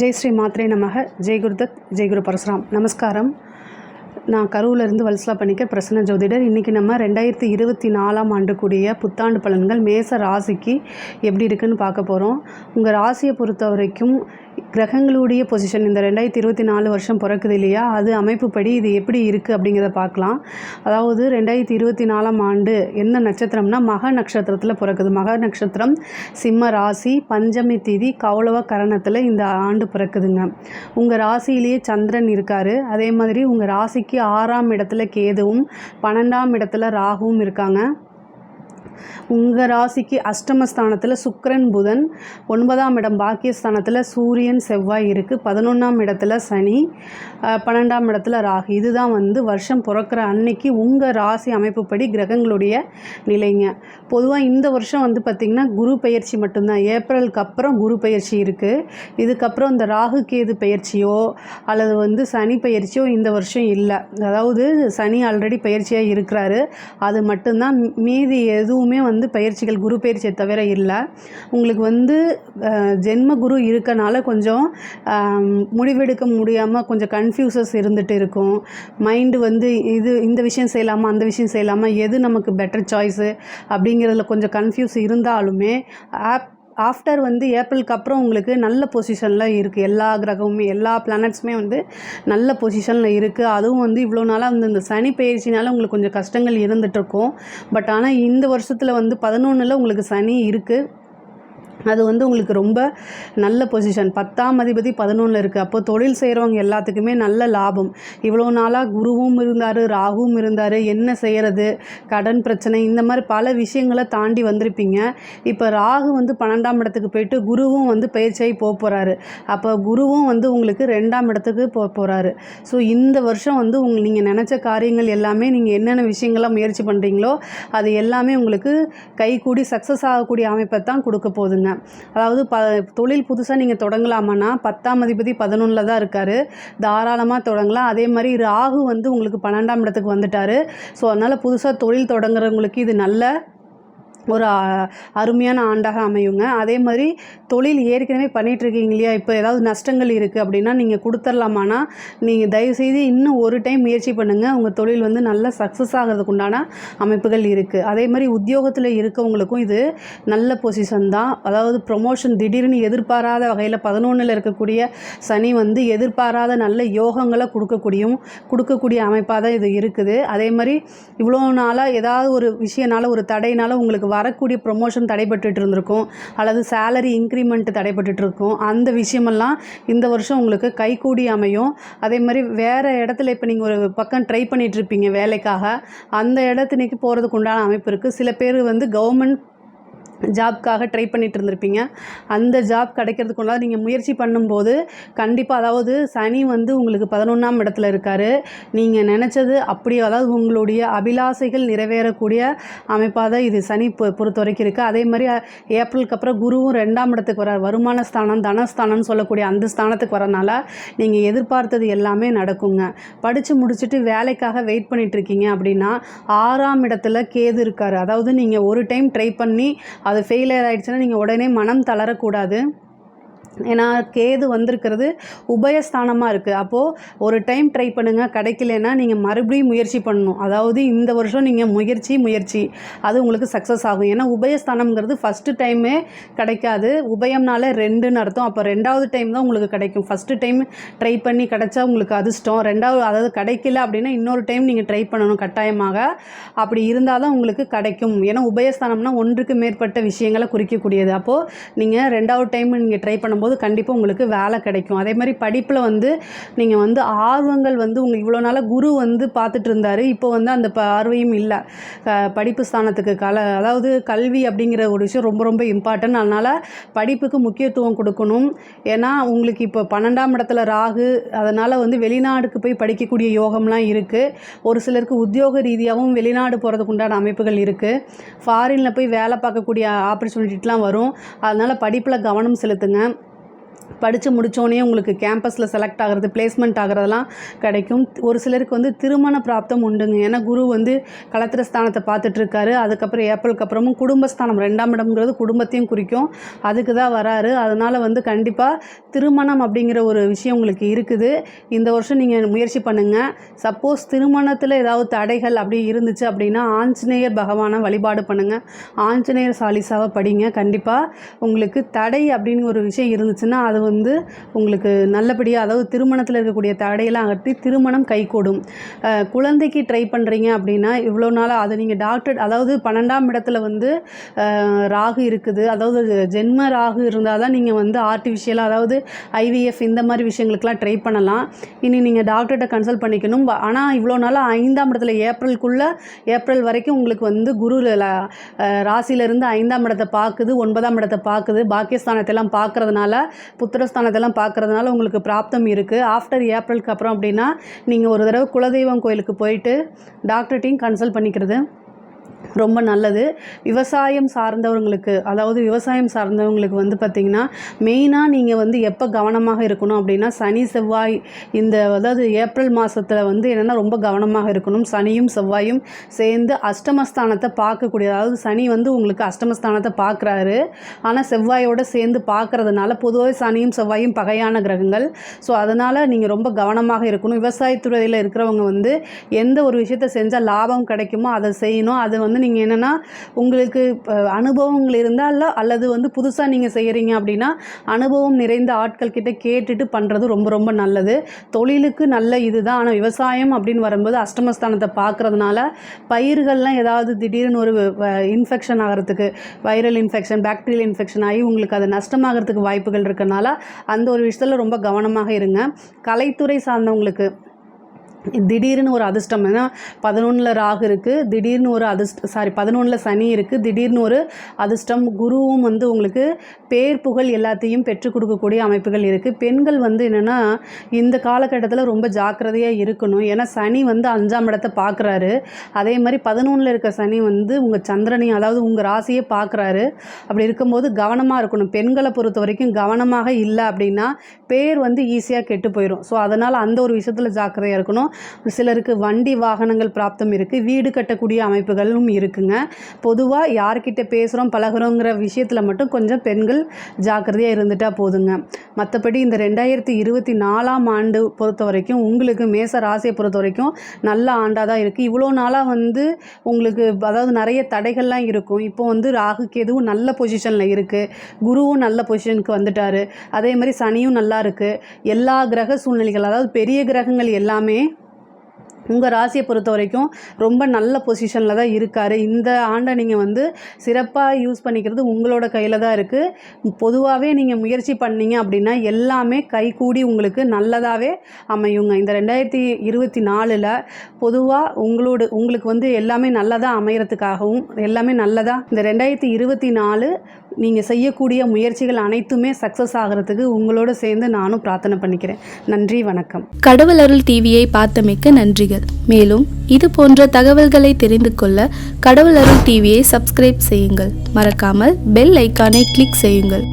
ஜெய் ஸ்ரீ மாத்ரே நமக. ஜெய் குருதத் ஜெய் குரு பரசுராம். நமஸ்காரம். நான் கரூர்லேருந்து வல்சலா பண்ணிக்க பிரசன்ன ஜோதிடர். இன்றைக்கி நம்ம ரெண்டாயிரத்தி இருபத்தி நாலாம் ஆண்டு கூடிய புத்தாண்டு பலன்கள் மேச ராசிக்கு எப்படி இருக்குன்னு பார்க்க போகிறோம் உங்கள் ராசியை பொறுத்த வரைக்கும் கிரகங்களுடைய பொசிஷன் இந்த ரெண்டாயிரத்தி இருபத்தி நாலு வருஷம் பிறக்குது இல்லையா? அது அமைப்புப்படி இது எப்படி இருக்குது அப்படிங்கிறத பார்க்கலாம். அதாவது ரெண்டாயிரத்தி இருபத்தி நாலாம் ஆண்டு என்ன நட்சத்திரம்னா மக நட்சத்திரத்தில் பிறக்குது. மக நட்சத்திரம் சிம்ம ராசி பஞ்சமி திதி கௌளவ கரணத்தில் இந்த ஆண்டு பிறக்குதுங்க. உங்கள் ராசியிலேயே சந்திரன் இருக்கார். அதே மாதிரி உங்கள் ராசிக்கு ஆறாம் இடத்துல கேதுவும் பன்னெண்டாம் இடத்துல ராகுவும் இருக்காங்க. உங்கள் ராசிக்கு அஷ்டமஸ்தானத்தில் சுக்கரன் புதன். ஒன்பதாம் இடம் பாக்கியஸ்தானத்தில் சூரியன் செவ்வாய் இருக்குது பதினொன்றாம் இடத்துல சனி பன்னெண்டாம் இடத்துல ராகு. இதுதான் வந்து வருஷம் பிறக்கிற அன்னைக்கு உங்கள் ராசி அமைப்புப்படி கிரகங்களுடைய நிலைங்க. பொதுவாக இந்த வருஷம் வந்து பார்த்திங்கன்னா குரு பயிற்சி மட்டும்தான். ஏப்ரலுக்கு அப்புறம் குரு பயிற்சி இருக்குது இதுக்கப்புறம் இந்த ராகு கேது பயிற்சியோ அல்லது வந்து சனி பயிற்சியோ இந்த வருஷம் இல்லை. அதாவது சனி ஆல்ரெடி பயிற்சியாக இருக்கிறாரு. அது மட்டும்தான். மீதி எதுவும் வந்து பயிற்சிகள் குரு பயிற்சியை தவிர இல்லை. உங்களுக்கு வந்து ஜென்ம குரு இருக்கனால கொஞ்சம் முடிவெடுக்க முடியாமல் கொஞ்சம் கன்ஃபியூசஸ் இருந்துகிட்டு இருக்கும். மைண்டு வந்து இது இந்த விஷயம் செய்யலாமா அந்த விஷயம் செய்யலாமா எது நமக்கு பெட்டர் சாய்ஸு அப்படிங்கிறதுல கொஞ்சம் கன்ஃபியூஸ் இருந்தாலுமே ஆப் ஆஃப்டர் வந்து ஏப்ரலுக்கு அப்புறம் உங்களுக்கு நல்ல பொசிஷனில் இருக்குது எல்லா கிரகமுமே எல்லா பிளானட்ஸுமே வந்து நல்ல பொசிஷனில் இருக்குது அதுவும் வந்து இவ்வளோ நாளாக வந்து இந்த சனி பயிற்சினால உங்களுக்கு கொஞ்சம் கஷ்டங்கள் இருந்துகிட்ருக்கும் பட் ஆனால் இந்த வருஷத்தில் வந்து பதினொன்றில் உங்களுக்கு சனி இருக்குது அது வந்து உங்களுக்கு ரொம்ப நல்ல பொசிஷன் பத்தாம் அதிபதி பதினொன்றில் இருக்குது அப்போ தொழில் செய்கிறவங்க எல்லாத்துக்குமே நல்ல லாபம். இவ்வளோ நாளாக குருவும் இருந்தார் ராகுவும் இருந்தார். என்ன செய்கிறது கடன் பிரச்சனை. இந்த மாதிரி பல விஷயங்களை தாண்டி வந்திருப்பீங்க. இப்போ ராகு வந்து பன்னெண்டாம் இடத்துக்கு போயிட்டு குருவும் வந்து பயிற்சியாகி போக போகிறாரு அப்போ குருவும் வந்து உங்களுக்கு ரெண்டாம் இடத்துக்கு போக போகிறாரு ஸோ இந்த வருஷம் வந்து உங்க நீங்கள் நினச்ச காரியங்கள் எல்லாமே நீங்கள் என்னென்ன விஷயங்கள்லாம் முயற்சி பண்ணுறீங்களோ அது எல்லாமே உங்களுக்கு கைகூடி சக்ஸஸ் ஆகக்கூடிய அமைப்பை தான் கொடுக்க போகுதுங்க. அதாவது ப தொழில் புதுசாக நீங்கள் தொடங்கலாமான்னா பத்தாம் அதிபதி பதினொன்றில் தான் இருக்கார். தாராளமாக தொடங்கலாம். அதே மாதிரி ராகு வந்து உங்களுக்கு பன்னெண்டாம் இடத்துக்கு வந்துட்டார். ஸோ அதனால் புதுசாக தொழில் தொடங்குறவங்களுக்கு இது நல்ல ஒரு அருமையான ஆண்டாக அமையுங்க. அதே மாதிரி தொழில் ஏற்கனவே பண்ணிகிட்ருக்கீங்க இருக்கீங்க இல்லையா? இப்போ ஏதாவது நஷ்டங்கள் இருக்குது அப்படின்னா நீங்கள் கொடுத்துர்லாமானா நீங்கள் தயவுசெய்து இன்னும் ஒரு டைம் முயற்சி பண்ணுங்கள் உங்கள் தொழில் வந்து நல்ல சக்ஸஸ் ஆகிறதுக்கு உண்டான அமைப்புகள் இருக்குது அதே மாதிரி உத்தியோகத்தில் இருக்கவங்களுக்கும் இது நல்ல பொசிஷன் தான். அதாவது ப்ரொமோஷன் திடீர்னு எதிர்பாராத வகையில் பதினொன்றில் இருக்கக்கூடிய சனி வந்து எதிர்பாராத நல்ல யோகங்களை கொடுக்கக்கூடியும் கொடுக்கக்கூடிய அமைப்பாக தான் இது இருக்குது. அதே மாதிரி இவ்வளோ நாளாக ஏதாவது ஒரு விஷயனால ஒரு தடையினால உங்களுக்கு வரக்கூடிய ப்ரொமோஷன் தடைபட்டுட்டு இருந்திருக்கும் அல்லது சேலரி இன்க்ரிமெண்ட் தடைபட்டு இருக்கும் அந்த விஷயமெல்லாம் இந்த வருஷம் உங்களுக்கு கைகூடி அமையும். அதே மாதிரி வேறு இடத்துல இப்போ நீங்கள் ஒரு பக்கம் ட்ரை பண்ணிகிட்ருப்பீங்க வேலைக்காக. அந்த இடத்துக்கு போகிறதுக்கு உண்டான அமைப்பு இருக்குது சில பேர் வந்து கவர்மெண்ட் ஜாப்க்காக ட்ரை பண்ணிட்டு இருந்திருப்பீங்க. அந்த ஜாப் கிடைக்கிறதுக்குள்ளாக நீங்கள் முயற்சி பண்ணும்போது கண்டிப்பாக அதாவது சனி வந்து உங்களுக்கு பதினொன்றாம் இடத்துல இருக்கார். நீங்கள் நினச்சது அப்படி அதாவது உங்களுடைய அபிலாசைகள் நிறைவேறக்கூடிய அமைப்பாக தான் இது சனி பொ- பொறுத்த வரைக்கும் இருக்குது அதே மாதிரி ஏப்ரலுக்கு அப்புறம் குருவும் ரெண்டாம் இடத்துக்கு வர வருமான ஸ்தானம் தனஸ்தானம்னு சொல்லக்கூடிய அந்த ஸ்தானத்துக்கு வரனால நீங்கள் எதிர்பார்த்தது எல்லாமே நடக்குங்க. படித்து முடிச்சுட்டு வேலைக்காக வெயிட் பண்ணிட்டு இருக்கீங்க அப்படின்னா ஆறாம் இடத்துல கேது இருக்கார். அதாவது நீங்கள் ஒரு டைம் ட்ரை பண்ணி அது ஃபெயிலியர் ஆயிடுச்சுன்னா நீங்கள் உடனே மனம் தளரக்கூடாது. ஏன்னா கேது வந்திருக்கிறது உபயஸ்தானமாக இருக்குது அப்போது ஒரு டைம் ட்ரை பண்ணுங்கள் கிடைக்கலன்னா நீங்கள் மறுபடியும் முயற்சி பண்ணணும். அதாவது இந்த வருஷம் நீங்கள் முயற்சி முயற்சி. அது உங்களுக்கு சக்ஸஸ் ஆகும். ஏன்னா உபயஸ்தானம்ங்கிறது ஃபஸ்ட்டு டைமே கிடைக்காது. உபயம்னால ரெண்டுன்னு அர்த்தம். அப்போ ரெண்டாவது டைம் தான் உங்களுக்கு கிடைக்கும். ஃபஸ்ட்டு டைம் ட்ரை பண்ணி கிடைச்சா உங்களுக்கு அதிர்ஷ்டம். ரெண்டாவது அதாவது கிடைக்கல அப்படின்னா இன்னொரு டைம் நீங்கள் ட்ரை பண்ணணும் கட்டாயமாக. அப்படி இருந்தால் தான் உங்களுக்கு கிடைக்கும். ஏன்னா உபயஸ்தானம்னா ஒன்றுக்கு மேற்பட்ட விஷயங்களை குறிக்கக்கூடியது. அப்போது நீங்கள் ரெண்டாவது டைம் நீங்கள் ட்ரை பண்ணும்போது கண்டிப்பாக உங்களுக்கு வேலை கிடைக்கும். அதே மாதிரி படிப்பில் வந்து நீங்கள் வந்து ஆர்வங்கள் வந்து உங்கள் இவ்வளோ நாளாக குரு வந்து பார்த்துட்டு இருந்தார். இப்போ வந்து அந்த பார்வையும் இல்லை. படிப்பு ஸ்தானத்துக்கு கல அதாவது கல்வி அப்படிங்கிற ஒரு விஷயம் ரொம்ப ரொம்ப இம்பார்ட்டன்ட் அதனால் படிப்புக்கு முக்கியத்துவம் கொடுக்கணும். ஏன்னா உங்களுக்கு இப்போ பன்னெண்டாம் இடத்துல ராகு அதனால் வந்து வெளிநாடுக்கு போய் படிக்கக்கூடிய யோகம்லாம் இருக்குது ஒரு சிலருக்கு உத்தியோக ரீதியாகவும் வெளிநாடு போகிறதுக்கு உண்டான அமைப்புகள் இருக்குது ஃபாரினில் போய் வேலை பார்க்கக்கூடிய ஆப்பர்ச்சுனிட்டிலாம் வரும். அதனால் படிப்பில் கவனம் செலுத்துங்க. படித்து முடித்தோடனே உங்களுக்கு கேம்பஸில் செலக்ட் ஆகிறது பிளேஸ்மெண்ட் ஆகிறதெல்லாம் கிடைக்கும். ஒரு சிலருக்கு வந்து திருமண பிராப்தம் உண்டுங்க. ஏன்னா குரு வந்து கலத்திர ஸ்தானத்தை பார்த்துட்ருக்காரு. அதுக்கப்புறம் ஏப்ரலுக்கு அப்புறமும் குடும்பஸ்தானம் ரெண்டாம் இடம்ங்கிறது குடும்பத்தையும் குறிக்கும். அதுக்கு தான் வராரு. அதனால் வந்து கண்டிப்பாக திருமணம் அப்படிங்கிற ஒரு விஷயம் உங்களுக்கு இருக்குது. இந்த வருஷம் நீங்கள் முயற்சி பண்ணுங்கள் சப்போஸ் திருமணத்தில் ஏதாவது தடைகள் அப்படி இருந்துச்சு அப்படின்னா ஆஞ்சநேயர் பகவானை வழிபாடு பண்ணுங்கள் ஆஞ்சநேயர் சாலிசாவை படிங்க. கண்டிப்பாக உங்களுக்கு தடை அப்படின்னு ஒரு விஷயம் இருந்துச்சுன்னா அது வந்து உங்களுக்கு நல்லபடியாக அதாவது திருமணத்தில் இருக்கக்கூடிய தடையெல்லாம் அகற்றி திருமணம் கைகூடும். குழந்தைக்கு ட்ரை பண்ணுறீங்க அப்படின்னா இவ்வளோ நாளாக அதை நீங்கள் டாக்டர் அதாவது பன்னெண்டாம் இடத்துல வந்து ராகு இருக்குது. அதாவது ஜென்ம ராகு இருந்தால் தான் நீங்கள் வந்து ஆர்டிஃபிஷியலாக அதாவது ஐவிஎஃப் இந்த மாதிரி விஷயங்களுக்கெல்லாம் ட்ரை பண்ணலாம். இனி நீங்கள் டாக்டர்கிட்ட கன்சல்ட் பண்ணிக்கணும். ஆனால் இவ்வளோ நாளாக ஐந்தாம் இடத்துல ஏப்ரலுக்குள்ளே ஏப்ரல் வரைக்கும் உங்களுக்கு வந்து குரு ராசியிலேருந்து ஐந்தாம் இடத்தை பார்க்குது ஒன்பதாம் இடத்தை பார்க்குது. பாக்கியஸ்தானத்தை எல்லாம் பார்க்குறதுனால புத்திரஸ்தானத்தெல்லாம் பார்க்கறதுனால உங்களுக்கு பிராப்தம் இருக்குது ஆஃப்டர் ஏப்ரலுக்கு அப்புறம் அப்படின்னா நீங்கள் ஒரு தடவை குலதெய்வம் கோயிலுக்கு போயிட்டு டாக்டர்கிட்டையும் கன்சல்ட் பண்ணிக்கிறது. ரொம்ப நல்லது. விவசாயம் சார்ந்தவங்களுக்கு அதாவது விவசாயம் சார்ந்தவங்களுக்கு வந்து பார்த்திங்கன்னா மெயினாக நீங்கள் வந்து எப்போ கவனமாக இருக்கணும் அப்படின்னா சனி செவ்வாய் இந்த அதாவது ஏப்ரல் மாதத்தில் வந்து என்னென்னா ரொம்ப கவனமாக இருக்கணும். சனியும் செவ்வாயும் சேர்ந்து அஷ்டமஸ்தானத்தை பார்க்கக்கூடிய அதாவது சனி வந்து உங்களுக்கு அஷ்டமஸ்தானத்தை பார்க்குறாரு. ஆனால் செவ்வாயோட சேர்ந்து பார்க்கறதுனால பொதுவாக சனியும் செவ்வாயும் பகையான கிரகங்கள். ஸோ அதனால் நீங்கள் ரொம்ப கவனமாக இருக்கணும். விவசாயத்துறையில் இருக்கிறவங்க வந்து எந்த ஒரு விஷயத்தை செஞ்சால் லாபம் கிடைக்குமோ அதை செய்யணும். அது வந்து நீங்கள் என்னென்னா உங்களுக்கு அனுபவங்கள் இருந்தால் அல்லது வந்து புதுசாக நீங்கள் செய்கிறீங்க அப்படின்னா அனுபவம் நிறைந்த ஆட்கள் கிட்ட கேட்டுட்டு பண்ணுறது ரொம்ப ரொம்ப நல்லது. தொழிலுக்கு நல்ல இதுதான். ஆனால் விவசாயம் அப்படின்னு வரும்போது அஷ்டமஸ்தானத்தை பார்க்குறதுனால பயிர்கள்லாம் ஏதாவது திடீர்னு ஒரு இன்ஃபெக்ஷன் ஆகிறதுக்கு வைரல் இன்ஃபெக்ஷன் பாக்டீரியல் இன்ஃபெக்ஷன் ஆகி உங்களுக்கு அது நஷ்டமாகிறதுக்கு வாய்ப்புகள் இருக்கனால அந்த ஒரு விஷயத்தில் ரொம்ப கவனமாக இருங்க. கலைத்துறை சார்ந்தவங்களுக்கு திடீர்னு ஒரு அதிர்ஷ்டம். ஏன்னா பதினொன்றில் ராகு இருக்குது திடீர்னு ஒரு அதிர்ஷ்ட சாரி பதினொன்றில் சனி இருக்குது திடீர்னு ஒரு அதிர்ஷ்டம் குருவும் வந்து உங்களுக்கு பேர் புகழ் எல்லாத்தையும் பெற்றுக் கொடுக்கக்கூடிய அமைப்புகள் இருக்குது பெண்கள் வந்து என்னென்னா இந்த காலகட்டத்தில் ரொம்ப ஜாக்கிரதையாக இருக்கணும். ஏன்னா சனி வந்து அஞ்சாம் இடத்தை பார்க்குறாரு அதே மாதிரி பதினொன்றில் இருக்க சனி வந்து உங்கள் சந்திரனையும் அதாவது உங்கள் ராசியை பார்க்குறாரு அப்படி இருக்கும்போது கவனமாக இருக்கணும். பெண்களை பொறுத்த வரைக்கும் கவனமாக இல்லை அப்படின்னா பேர் வந்து ஈஸியாக கெட்டு போயிடும் ஸோ அதனால் அந்த ஒரு விஷயத்தில் ஜாக்கிரதையாக இருக்கணும். சிலருக்கு வண்டி வாகனங்கள் பிராப்தம் இருக்குது வீடு கட்டக்கூடிய அமைப்புகளும் இருக்குங்க. பொதுவாக யார்கிட்ட பேசுகிறோம் பழகுறோங்கிற விஷயத்தில் மட்டும் கொஞ்சம் பெண்கள் ஜாக்கிரதையாக இருந்துட்டால் போதுங்க. மற்றபடி இந்த ரெண்டாயிரத்தி இருபத்தி நாலாம் ஆண்டு பொறுத்த வரைக்கும் உங்களுக்கு மேச ராசியை பொறுத்த வரைக்கும் நல்ல ஆண்டாக தான் இருக்குது இவ்வளோ நாளாக வந்து உங்களுக்கு அதாவது நிறைய தடைகள்லாம் இருக்கும். இப்போ வந்து ராகு கேதுவும் நல்ல பொசிஷனில் இருக்குது குருவும் நல்ல பொசிஷனுக்கு வந்துட்டாரு. அதே மாதிரி சனியும் நல்லா இருக்குது எல்லா கிரக சூழ்நிலைகள் அதாவது பெரிய கிரகங்கள் எல்லாமே உங்கள் ராசியை பொறுத்த வரைக்கும் ரொம்ப நல்ல பொசிஷனில் தான் இருக்கார். இந்த ஆண்டை நீங்கள் வந்து சிறப்பாக யூஸ் பண்ணிக்கிறது உங்களோட கையில் தான் இருக்குது பொதுவாகவே நீங்கள் முயற்சி பண்ணீங்க அப்படின்னா எல்லாமே கைகூடி உங்களுக்கு நல்லதாகவே அமையுங்க. இந்த ரெண்டாயிரத்தி இருபத்தி நாலில் பொதுவாக உங்களோட உங்களுக்கு வந்து எல்லாமே நல்லதாக அமையறதுக்காகவும் எல்லாமே நல்லதாக இந்த ரெண்டாயிரத்தி இருபத்தி நாலு நீங்கள் செய்யக்கூடிய முயற்சிகள் அனைத்துமே சக்ஸஸ் ஆகிறதுக்கு உங்களோட சேர்ந்து நானும் பிரார்த்தனை பண்ணிக்கிறேன். நன்றி வணக்கம். கடவுள் அருள் டிவியை பார்த்தமைக்க நன்றிகள். மேலும் இது போன்ற தகவல்களை தெரிந்து கொள்ள கடவுள் அருள் டிவியை சப்ஸ்கிரைப் செய்யுங்கள். மறக்காமல் பெல் ஐக்கானை கிளிக் செய்யுங்கள்.